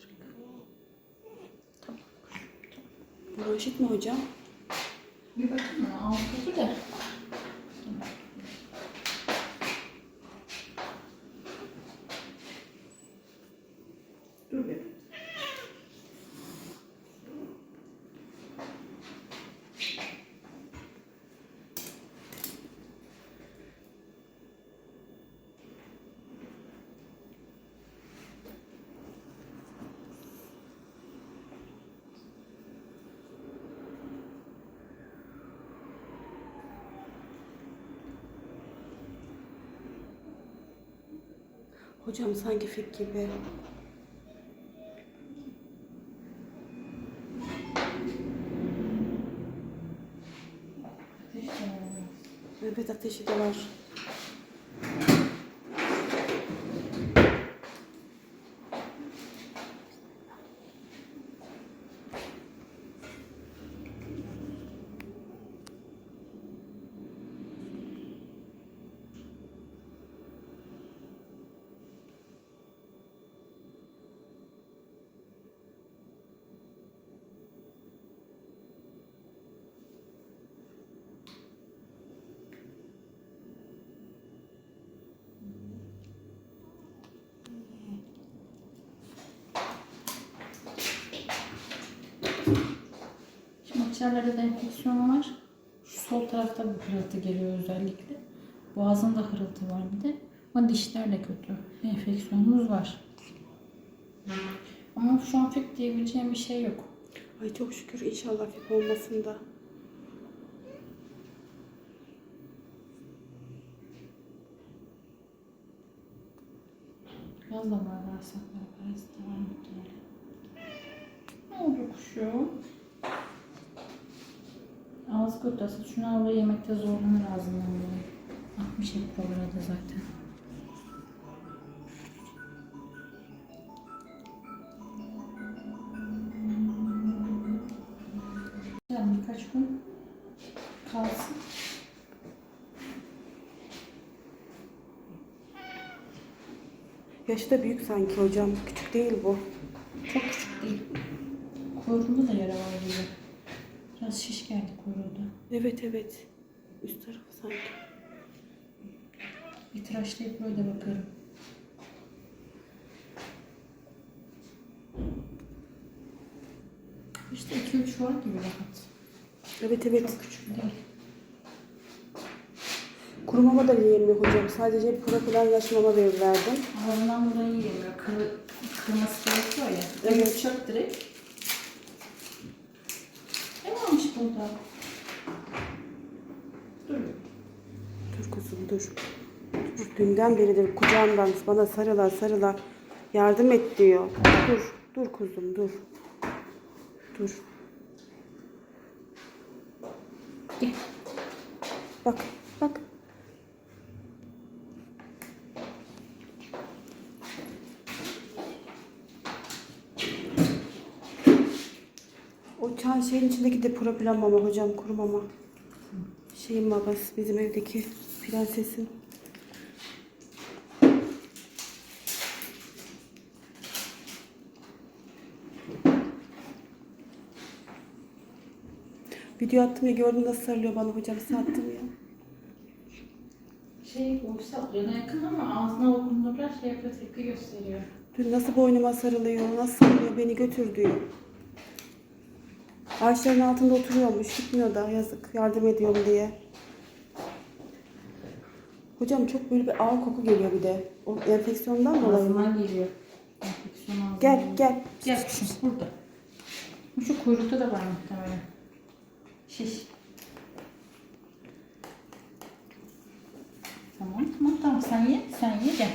şurada. Bronşit mi hocam? Bir bakın bana alt Hocam sanki fik gibi. Evet ateşi de var. Şimdi akciğerlerde de enfeksiyon var. Şu sol tarafta bir hırıltı geliyor özellikle. Boğazında hırıltı var bir de. Ama dişler de kötü. Enfeksiyonumuz var. Ama şu an fik diyebileceğim bir şey yok. Ay çok şükür inşallah fik olmasın da. Biraz da var bağırsakları parası da var muhtemelen. Ne oldu kuşum? Ağız kötüsü. Şunu avla yemekte zorlanır ağzından. Ah bir şey programda zaten. Yani birkaç gün kalsın. Yaşı da büyük sanki hocam. Küçük değil bu. Çok küçük değil. Kuyruğunda da yara var gibi. Biraz şiş geldi kuyruğu da. Evet evet. Üst tarafı sanki. Bir tıraşlayıp böyle bakarım. İşte 2-3 var gibi rahat. Evet evet. Çok küçük değil. Kuru mama da yiyemiyor hocam. Sadece profilen yaş mama verdim. Ağzından dolayı yiyemiyor. Kır, kırması gerekiyor ya. Evet. Çöp direkt. Ne varmış burada? Dur. Dur kuzum dur. Dur, Dünden beridir kucağımdan bana sarıla sarıla yardım et diyor. Dur. Dur kuzum dur. Dur. Gel. Bak bak. O çay şeyin içindeki de propilen mama hocam kuru mama. Şeyin babası bizim evdeki prensesin. Video attım ya gördün nasıl sarılıyor bana hocam sattım ya. Şey boysa yana yakın ama ağzına dokunduğunda şey yapıyor tepki gösteriyor. Dün nasıl boynuma sarılıyor, nasıl sarılıyor beni götür diyor. Ağaçların altında oturuyormuş, gitmiyor da yazık yardım ediyorum diye. Hocam çok böyle bir ağır koku geliyor bir de. O enfeksiyondan dolayı mı? Ağzından geliyor. Enfeksiyon ağzından Gel geliyor. gel. Gel kuşum burada. Şu kuyrukta da var muhtemelen. Şiş. Tamam tamam tamam sen ye sen ye gel.